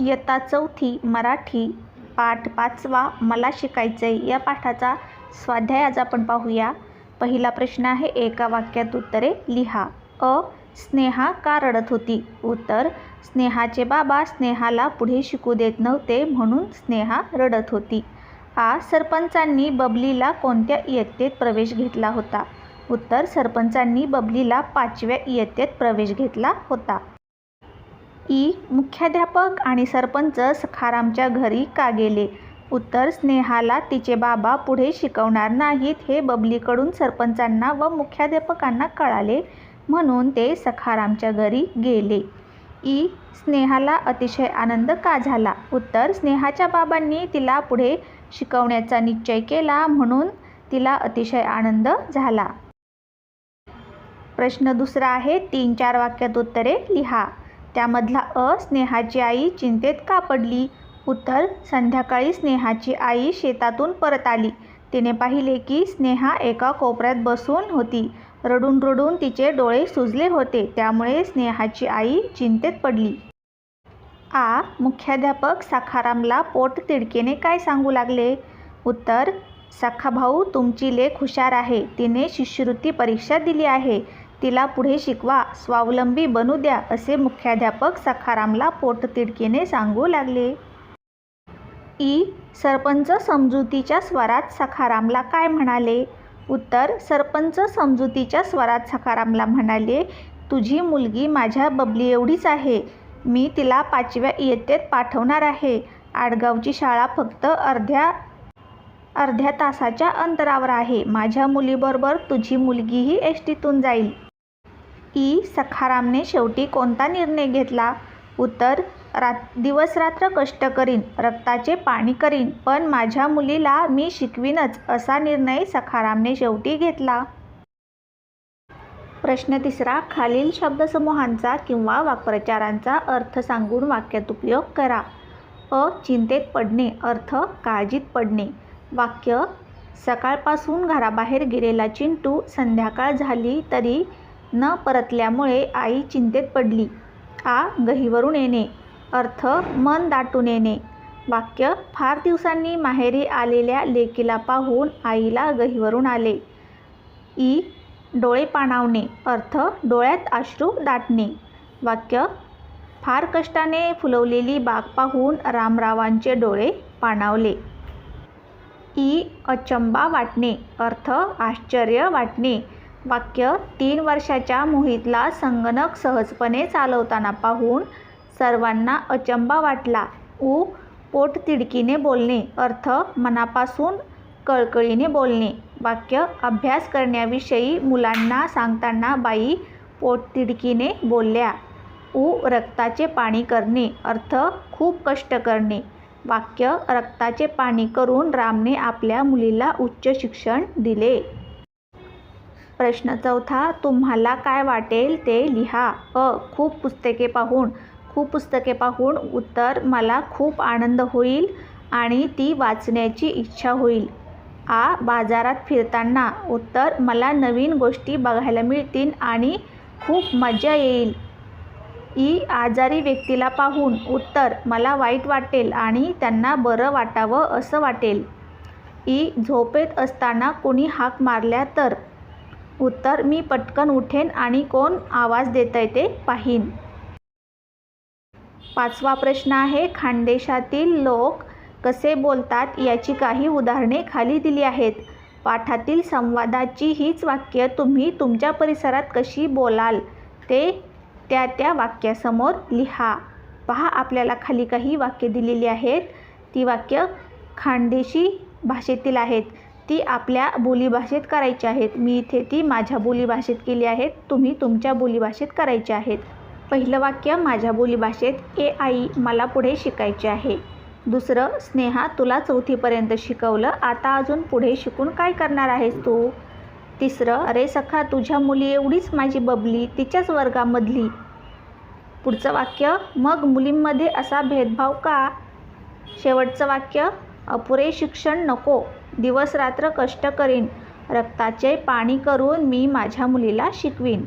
इयत्ता चौथी मराठी पाठ पाचवा मला शिकायचंय या पाठाचा स्वाध्याय आज आपण पाहूया. पहिला प्रश्न आहे एका वाक्यात उत्तरे लिहा. अ स्नेहा का रडत होती? उत्तर स्नेहाचे बाबा स्नेहाला पुढे शिकू देत नव्हते म्हणून स्नेहा रडत होती. आ सरपंचांनी बबलीला कोणत्या इयत्तेत प्रवेश घेतला होता? उत्तर सरपंचांनी बबलीला पाचव्या इयत्तेत प्रवेश घेतला होता. ई मुख्याध्यापक आणि सरपंच सखारामच्या घरी का गेले? उत्तर स्नेहाला तिचे बाबा पुढे शिकवणार नाहीत हे बबलीकडून सरपंचांना व मुख्याध्यापकांना कळाले म्हणून ते सखारामच्या घरी गेले. ई स्नेहाला अतिशय आनंद का झाला? उत्तर स्नेहाच्या बाबांनी तिला पुढे शिकवण्याचा निश्चय केला म्हणून तिला अतिशय आनंद झाला. प्रश्न दुसरा आहे तीन चार वाक्यात उत्तरे लिहा. त्यामधला अ स्नेहाची आई चिंतेत का पडली? उत्तर संध्याकाळी स्नेहाची आई शेतातून परत आली. तिने पाहिले की स्नेहा एका कोपऱ्यात बसून होती. रडून रडून तिचे डोळे सुजले होते. त्यामुळे स्नेहाची आई चिंतेत पडली. आ मुख्याध्यापक सखारामला पोट तिडकेने काय सांगू लागले? उत्तर सखाभाऊ तुमची लेख हुशार आहे. तिने शिष्यवृत्ती परीक्षा दिली आहे. तिला पुढे शिकवा. स्वावलंबी बनू द्या असे मुख्याध्यापक सखारामला पोटतिडकीने सांगू लागले. ई. सरपंच समजुतीच्या स्वरात सखारामला काय म्हणाले? उत्तर. सरपंच समजुतीच्या स्वरात सखारामला म्हणाले तुझी मुलगी माझ्या बबली एवढीच आहे. मी तिला पाचव्या इयत्तेत पाठवणार आहे. आडगावची शाळा फक्त अर्ध्या अर्ध्या तासाच्या अंतरावर आहे. माझ्या मुलीबरोबर तुझी मुलगीही एस टीतून जाईल. ई. सखारामने शेवटी कोणता निर्णय घेतला? उत्तर रात दिवसरात्र कष्ट करीन रक्ताचे पाणी करीन पण माझ्या मुलीला मी शिकवीनच असा निर्णय सखारामने शेवटी घेतला. प्रश्न तिसरा खालील शब्दसमूहांचा किंवा वाक्प्रचारांचा अर्थ सांगून वाक्यात उपयोग करा. अ. चिंतेत पडणे अर्थ काळजीत पडणे. वाक्य सकाळपासून घराबाहेर गेलेला चिंटू संध्याकाळ झाली तरी न परतल्यामुळे आई चिंतेत पडली. आ गहीवरून येणे. अर्थ मन दाटून येणे. वाक्य फार दिवसांनी माहेरी आलेल्या लेकीला पाहून आईला गहीवरून आले. ई डोळे पाणावणे. अर्थ डोळ्यात अश्रू दाटणे. वाक्य फार कष्टाने फुलवलेली बाग पाहून रामरावांचे डोळे पाणावले. ई अचंबा वाटणे. अर्थ आश्चर्य वाटणे. वाक्य तीन वर्षाच्या मोहितला संगणक सहजपणे चालवताना पाहून सर्वांना अचंबा वाटला. उ पोटतिडकीने बोलणे अर्थ मनापासून कळकळीने बोलणे. वाक्य अभ्यास करण्याविषयी मुलांना सांगताना बाई पोटतिडकीने बोलल्या. उ रक्ताचे पाणी करणे अर्थ खूप कष्ट करणे. वाक्य रक्ताचे पाणी करून रामने आपल्या मुलीला उच्च शिक्षण दिले. प्रश्न चौथा तुम्हाला काय वाटेल ते लिहा. अ खूप पुस्तके पाहून खूप पुस्तके पाहून उत्तर मला खूप आनंद होईल आणि ती वाचण्याची इच्छा होईल. आ बाजारात फिरताना उत्तर मला नवीन गोष्टी बघायला मिळतील आणि खूप मजा येईल. ई आजारी व्यक्तीला पाहून उत्तर मला वाईट वाटेल आणि त्यांना बरं वाटावं असं वाटेल. ई झोपेत असताना कोणी हाक मारल्या तर उत्तर मी पटकन उठेन आणि कोण आवाज देत आहे ते पाहीन. पाचवा प्रश्न आहे खानदेशातील लोक कसे बोलतात याची काही उदाहरणे खाली दिली आहेत. पाठातील संवादाची हीच वाक्य तुम्ही तुमच्या परिसरात कशी बोलाल ते त्या त्या वाक्यासमोर लिहा. पहा आपल्याला खाली काही वाक्य दिलेली आहेत. ती वाक्य खानदेशी भाषेतील आहेत. ती आपल्या बोलीभाषेत करायची आहेत. मी इथे ती माझ्या बोलीभाषेत केली आहेत. तुम्ही तुमच्या बोलीभाषेत करायची आहेत. पहिलं वाक्य माझ्या बोलीभाषेत ए आई मला पुढे शिकायचे आहे. दुसरं स्नेहा तुला चौथीपर्यंत शिकवलं. आता अजून पुढे शिकून काय करणार आहेस तू? तिसरं अरे सखा तुझ्या मुली एवढीच माझी बबली तिच्याच वर्गामधली. पुढचं वाक्य मग मुलींमध्ये असा भेदभाव का? शेवटचं वाक्य अपुरे शिक्षण नको. दिवसरात्र कष्ट करीन. रक्ताचे पाणी करून मी माझ्या मुलीला शिकवीन.